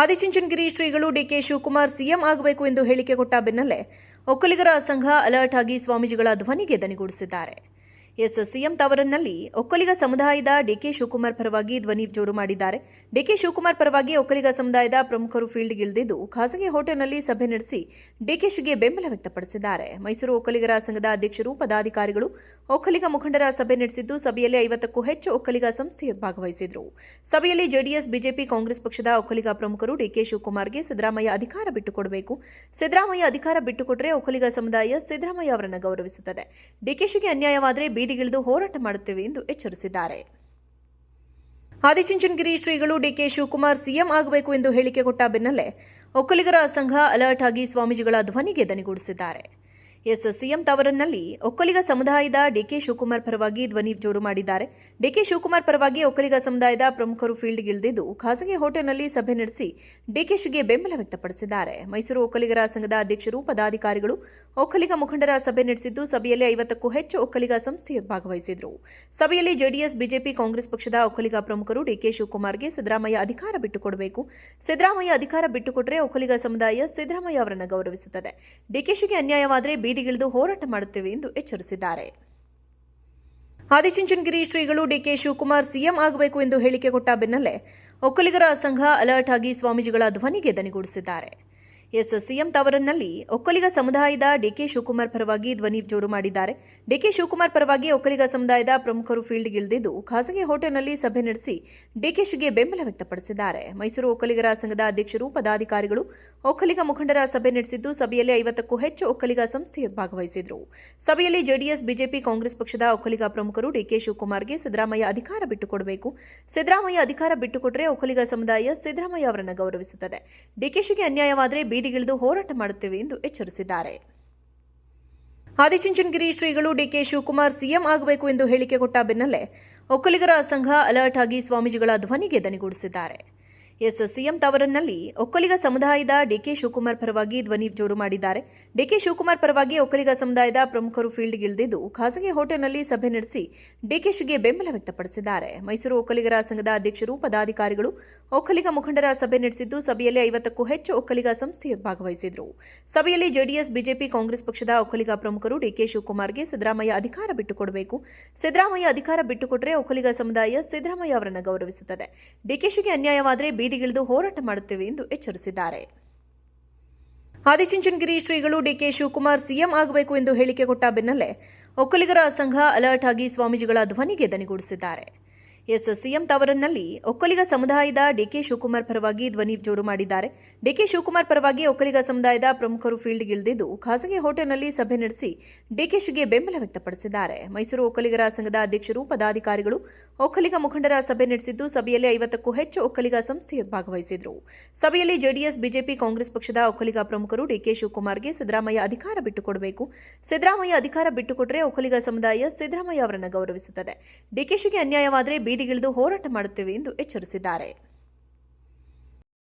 ಆದಿಚುಂಚನಗಿರಿ ಶ್ರೀಗಳು DK Shivakumar CM ಆಗಬೇಕು ಎಂದು ಹೇಳಿಕೆ ಕೊಟ್ಟ ಬೆನ್ನಲ್ಲೇ ಒಕ್ಕಲಿಗರ ಸಂಘ ಅಲರ್ಟ್ ಆಗಿ ಸ್ವಾಮೀಜಿಗಳ ಧ್ವನಿಗೆ ದನಿಗೂಡಿಸಿದ್ದಾರೆ. ಎಸ್ ಸಿಎಂ ತವರನಲ್ಲಿ ಒಕ್ಕಲಿಗ ಸಮುದಾಯದ ಡಿಕೆ ಶಿವಕುಮಾರ್ ಪರವಾಗಿ ಧ್ವನಿ ಜೋರು ಮಾಡಿದ್ದಾರೆ. ಡಿಕೆ ಶಿವಕುಮಾರ್ ಪರವಾಗಿ ಒಕ್ಕಲಿಗ ಸಮುದಾಯದ ಪ್ರಮುಖರು ಫೀಲ್ಡ್ಗಿಳಿದಿದ್ದು ಖಾಸಗಿ ಹೋಟೆಲ್ನಲ್ಲಿ ಸಭೆ ನಡೆಸಿ ಡಿಕೆಶಿಗೆ ಬೆಂಬಲ ವ್ಯಕ್ತಪಡಿಸಿದ್ದಾರೆ. ಮೈಸೂರು ಒಕ್ಕಲಿಗರ ಸಂಘದ ಅಧ್ಯಕ್ಷರು, ಪದಾಧಿಕಾರಿಗಳು, ಒಕ್ಕಲಿಗ ಮುಖಂಡರ ಸಭೆ ನಡೆಸಿದ್ದು, ಸಭೆಯಲ್ಲಿ ಐವತ್ತಕ್ಕೂ ಹೆಚ್ಚು ಒಕ್ಕಲಿಗ ಸಂಸ್ಥೆ ಭಾಗವಹಿಸಿದರು. ಸಭೆಯಲ್ಲಿ ಜೆಡಿಎಸ್, ಬಿಜೆಪಿ, ಕಾಂಗ್ರೆಸ್ ಪಕ್ಷದ ಒಕ್ಕಲಿಗ ಪ್ರಮುಖರು ಡಿಕೆ ಶಿವಕುಮಾರ್ಗೆ ಸಿದ್ದರಾಮಯ್ಯ ಅಧಿಕಾರ ಬಿಟ್ಟುಕೊಡಬೇಕು. ಸಿದ್ದರಾಮಯ್ಯ ಅಧಿಕಾರ ಬಿಟ್ಟುಕೊಟ್ಟರೆ ಒಕ್ಕಲಿಗ ಸಮುದಾಯ ಸಿದ್ದರಾಮಯ್ಯ ಅವರನ್ನು ಗೌರವಿಸುತ್ತದೆ. ಡಿಕೆಶಿಗೆ ಅನ್ಯಾಯವಾದರೆ ಬೀದಿಗಿಳಿದು ಹೋರಾಟ ಮಾಡುತ್ತೇವೆ ಎಂದು ಎಚ್ಚರಿಸಿದ್ದಾರೆ. ಆದಿಚುಂಚನಗಿರಿ ಶ್ರೀಗಳು ಡಿಕೆ ಶಿವಕುಮಾರ್ ಸಿಎಂ ಆಗಬೇಕು ಎಂದು ಹೇಳಿಕೆ ಕೊಟ್ಟ ಬೆನ್ನಲ್ಲೇ ಒಕ್ಕಲಿಗರ ಸಂಘ ಅಲರ್ಟ್ ಆಗಿ ಸ್ವಾಮೀಜಿಗಳ ಧ್ವನಿಗೆ ದನಿಗೂಡಿಸಿದ್ದಾರೆ. ಎಸ್ ಸಿಎಂ ತವರನಲ್ಲಿ ಒಕ್ಕಲಿಗ ಸಮುದಾಯದ ಡಿಕೆ ಶಿವಕುಮಾರ್ ಪರವಾಗಿ ಧ್ವನಿ ಜೋರು ಮಾಡಿದ್ದಾರೆ. ಡಿಕೆ ಶಿವಕುಮಾರ್ ಪರವಾಗಿ ಒಕ್ಕಲಿಗ ಸಮುದಾಯದ ಪ್ರಮುಖರು ಫೀಲ್ಡ್ಗಿಳಿದಿದ್ದು ಖಾಸಗಿ ಹೋಟೆಲ್ನಲ್ಲಿ ಸಭೆ ನಡೆಸಿ ಡಿಕೆಶಿಗೆ ಬೆಂಬಲ ವ್ಯಕ್ತಪಡಿಸಿದ್ದಾರೆ. ಮೈಸೂರು ಒಕ್ಕಲಿಗರ ಸಂಘದ ಅಧ್ಯಕ್ಷರು, ಪದಾಧಿಕಾರಿಗಳು, ಒಕ್ಕಲಿಗ ಮುಖಂಡರ ಸಭೆ ನಡೆಸಿದ್ದು, ಸಭೆಯಲ್ಲಿ ಐವತ್ತಕ್ಕೂ ಹೆಚ್ಚು ಒಕ್ಕಲಿಗ ಸಂಸ್ಥೆ ಭಾಗವಹಿಸಿದರು. ಸಭೆಯಲ್ಲಿ ಜೆಡಿಎಸ್, ಬಿಜೆಪಿ, ಕಾಂಗ್ರೆಸ್ ಪಕ್ಷದ ಒಕ್ಕಲಿಗ ಪ್ರಮುಖರು ಡಿಕೆ ಶಿವಕುಮಾರ್ಗೆ ಸಿದ್ದರಾಮಯ್ಯ ಅಧಿಕಾರ ಬಿಟ್ಟುಕೊಡಬೇಕು. ಸಿದ್ದರಾಮಯ್ಯ ಅಧಿಕಾರ ಬಿಟ್ಟುಕೊಟ್ರೆ ಒಕ್ಕಲಿಗ ಸಮುದಾಯ ಸಿದ್ದರಾಮಯ್ಯ ಅವರನ್ನು ಗೌರವಿಸುತ್ತದೆ. ಡಿಕೆಶಿಗೆ ಅನ್ಯಾಯವಾದರೆ ಬೀದಿಗಿಳಿದು ಹೋರಾಟ ಮಾಡುತ್ತೇವೆ ಎಂದು ಎಚ್ಚರಿಸಿದ್ದಾರೆ. ಆದಿಚುಂಚನಗಿರಿ ಶ್ರೀಗಳು ಡಿಕೆ ಶಿವಕುಮಾರ್ ಸಿಎಂ ಆಗಬೇಕು ಎಂದು ಹೇಳಿಕೆ ಕೊಟ್ಟ ಬೆನ್ನಲ್ಲೇ ಒಕ್ಕಲಿಗರ ಸಂಘ ಅಲರ್ಟ್ ಆಗಿ ಸ್ವಾಮೀಜಿಗಳ ಧ್ವನಿಗೆ ದನಿಗೂಡಿಸಿದ್ದಾರೆ. ಎಸ್ ಸಿಎಂ ತವರನಲ್ಲಿ ಒಕ್ಕಲಿಗ ಸಮುದಾಯದ ಡಿಕೆ ಶಿವಕುಮಾರ್ ಪರವಾಗಿ ಧ್ವನಿ ಜೋರು ಮಾಡಿದ್ದಾರೆ. ಡಿಕೆ ಶಿವಕುಮಾರ್ ಪರವಾಗಿ ಒಕ್ಕಲಿಗ ಸಮುದಾಯದ ಪ್ರಮುಖರು ಫೀಲ್ಡ್ಗಿಳಿದಿದ್ದು ಖಾಸಗಿ ಹೋಟೆಲ್ನಲ್ಲಿ ಸಭೆ ನಡೆಸಿ ಡಿಕೆಶಿಗೆ ಬೆಂಬಲ ವ್ಯಕ್ತಪಡಿಸಿದ್ದಾರೆ. ಮೈಸೂರು ಒಕ್ಕಲಿಗರ ಸಂಘದ ಅಧ್ಯಕ್ಷರು, ಪದಾಧಿಕಾರಿಗಳು ಒಕ್ಕಲಿಗ ಮುಖಂಡರ ಸಭೆ ನಡೆಸಿದ್ದು, ಸಭೆಯಲ್ಲಿ ಐವತ್ತಕ್ಕೂ ಹೆಚ್ಚು ಒಕ್ಕಲಿಗ ಸಂಸ್ಥೆ ಭಾಗವಹಿಸಿದರು. ಸಭೆಯಲ್ಲಿ ಜೆಡಿಎಸ್, ಬಿಜೆಪಿ, ಕಾಂಗ್ರೆಸ್ ಪಕ್ಷದ ಒಕ್ಕಲಿಗ ಪ್ರಮುಖರು ಡಿಕೆ ಶಿವಕುಮಾರ್ಗೆ ಸಿದ್ದರಾಮಯ್ಯ ಅಧಿಕಾರ ಬಿಟ್ಟುಕೊಡಬೇಕು. ಸಿದ್ದರಾಮಯ್ಯ ಅಧಿಕಾರ ಬಿಟ್ಟುಕೊಟ್ಟರೆ ಒಕ್ಕಲಿಗ ಸಮುದಾಯ ಸಿದ್ದರಾಮಯ್ಯ ಅವರನ್ನು ಗೌರವಿಸುತ್ತದೆ. ಡಿಕೆಶಿಗೆ ಅನ್ಯಾಯವಾದರೆ ಬೀದಿಗಿಳಿದು ಹೋರಾಟ ಮಾಡುತ್ತೇವೆ ಎಂದು ಎಚ್ಚರಿಸಿದ್ದಾರೆ. ಆದಿಚುಂಚನಗಿರಿ ಶ್ರೀಗಳು ಡಿಕೆ ಶಿವಕುಮಾರ್ ಸಿಎಂ ಆಗಬೇಕು ಎಂದು ಹೇಳಿಕೆ ಕೊಟ್ಟ ಬೆನ್ನಲ್ಲೇ ಒಕ್ಕಲಿಗರ ಸಂಘ ಅಲರ್ಟ್ ಆಗಿ ಸ್ವಾಮೀಜಿಗಳ ಧ್ವನಿಗೆ ದನಿಗೂಡಿಸಿದ್ದಾರೆ. ಎಸ್ ಸಿಎಂ ತವರನಲ್ಲಿ ಒಕ್ಕಲಿಗ ಸಮುದಾಯದ ಡಿಕೆ ಶಿವಕುಮಾರ್ ಪರವಾಗಿ ಧ್ವನಿ ಜೋರು ಮಾಡಿದ್ದಾರೆ. ಡಿಕೆ ಶಿವಕುಮಾರ್ ಪರವಾಗಿ ಒಕ್ಕಲಿಗ ಸಮುದಾಯದ ಪ್ರಮುಖರು ಫೀಲ್ಡ್ಗಿಳಿದಿದ್ದು ಖಾಸಗಿ ಹೋಟೆಲ್ನಲ್ಲಿ ಸಭೆ ನಡೆಸಿ ಡಿಕೆಶಿಗೆ ಬೆಂಬಲ ವ್ಯಕ್ತಪಡಿಸಿದ್ದಾರೆ. ಮೈಸೂರು ಒಕ್ಕಲಿಗರ ಸಂಘದ ಅಧ್ಯಕ್ಷರು, ಪದಾಧಿಕಾರಿಗಳು, ಒಕ್ಕಲಿಗ ಮುಖಂಡರ ಸಭೆ ನಡೆಸಿದ್ದು, ಸಭೆಯಲ್ಲಿ ಐವತ್ತಕ್ಕೂ ಹೆಚ್ಚು ಒಕ್ಕಲಿಗ ಸಂಸ್ಥೆ ಭಾಗವಹಿಸಿದರು. ಸಭೆಯಲ್ಲಿ ಜೆಡಿಎಸ್, ಬಿಜೆಪಿ, ಕಾಂಗ್ರೆಸ್ ಪಕ್ಷದ ಒಕ್ಕಲಿಗ ಪ್ರಮುಖರು ಡಿಕೆ ಶಿವಕುಮಾರ್ಗೆ ಸಿದ್ದರಾಮಯ್ಯ ಅಧಿಕಾರ ಬಿಟ್ಟುಕೊಡಬೇಕು. ಸಿದ್ದರಾಮಯ್ಯ ಅಧಿಕಾರ ಬಿಟ್ಟುಕೊಟ್ಟರೆ ಒಕ್ಕಲಿಗ ಸಮುದಾಯ ಸಿದ್ದರಾಮಯ್ಯ ಅವರನ್ನು ಗೌರವಿಸುತ್ತದೆ. ಡಿಕೆಶಿಗೆ ಅನ್ಯಾಯವಾದರೆ ಬೀದಿಗಿಳಿದು ಹೋರಾಟ ಮಾಡುತ್ತೇವೆ ಎಂದು ಎಚ್ಚರಿಸಿದ್ದಾರೆ. ಆದಿಚುಂಚನಗಿರಿ ಶ್ರೀಗಳು ಡಿಕೆ ಶಿವಕುಮಾರ್ ಸಿಎಂ ಆಗಬೇಕು ಎಂದು ಹೇಳಿಕೆ ಕೊಟ್ಟ ಬೆನ್ನಲ್ಲೇ ಒಕ್ಕಲಿಗರ ಸಂಘ ಅಲರ್ಟ್ ಆಗಿ ಸ್ವಾಮೀಜಿಗಳ ಧ್ವನಿಗೆ ದನಿಗೂಡಿಸಿದ್ದಾರೆ. ಎಸ್ ಸಿಎಂ ತವರನ್ನಲ್ಲಿ ಒಕ್ಕಲಿಗ ಸಮುದಾಯದ ಡಿಕೆ ಶಿವಕುಮಾರ್ ಪರವಾಗಿ ಧ್ವನಿ ಜೋರು ಮಾಡಿದ್ದಾರೆ. ಡಿಕೆ ಶಿವಕುಮಾರ್ ಪರವಾಗಿ ಒಕ್ಕಲಿಗ ಸಮುದಾಯದ ಪ್ರಮುಖರು ಫೀಲ್ಡ್ಗಿಳಿದಿದ್ದು ಖಾಸಗಿ ಹೋಟೆಲ್ನಲ್ಲಿ ಸಭೆ ನಡೆಸಿ ಡಿಕೆಶಿಗೆ ಬೆಂಬಲ ವ್ಯಕ್ತಪಡಿಸಿದ್ದಾರೆ. ಮೈಸೂರು ಒಕ್ಕಲಿಗರ ಸಂಘದ ಅಧ್ಯಕ್ಷರು, ಪದಾಧಿಕಾರಿಗಳು, ಒಕ್ಕಲಿಗ ಮುಖಂಡರ ಸಭೆ ನಡೆಸಿದ್ದು, ಸಭೆಯಲ್ಲಿ ಐವತ್ತಕ್ಕೂ ಹೆಚ್ಚು ಒಕ್ಕಲಿಗ ಸಂಸ್ಥೆ ಭಾಗವಹಿಸಿದರು. ಸಭೆಯಲ್ಲಿ ಜೆಡಿಎಸ್, ಬಿಜೆಪಿ, ಕಾಂಗ್ರೆಸ್ ಪಕ್ಷದ ಒಕ್ಕಲಿಗ ಪ್ರಮುಖರು ಡಿಕೆ ಶಿವಕುಮಾರ್ಗೆ ಸಿದ್ದರಾಮಯ್ಯ ಅಧಿಕಾರ ಬಿಟ್ಟುಕೊಡಬೇಕು. ಸಿದ್ದರಾಮಯ್ಯ ಅಧಿಕಾರ ಬಿಟ್ಟುಕೊಟ್ರೆ ಒಕ್ಕಲಿಗ ಸಮುದಾಯ ಸಿದ್ದರಾಮಯ್ಯ ಅವರನ್ನು ಗೌರವಿಸುತ್ತದೆ. ಡಿಕೆಶಿಗೆ ಅನ್ಯಾಯವಾದರೆ ಬೀದಿಗಿಳಿದು ಹೋರಾಟ ಮಾಡುತ್ತೇವೆ ಎಂದು ಎಚ್ಚರಿಸಿದ್ದಾರೆ.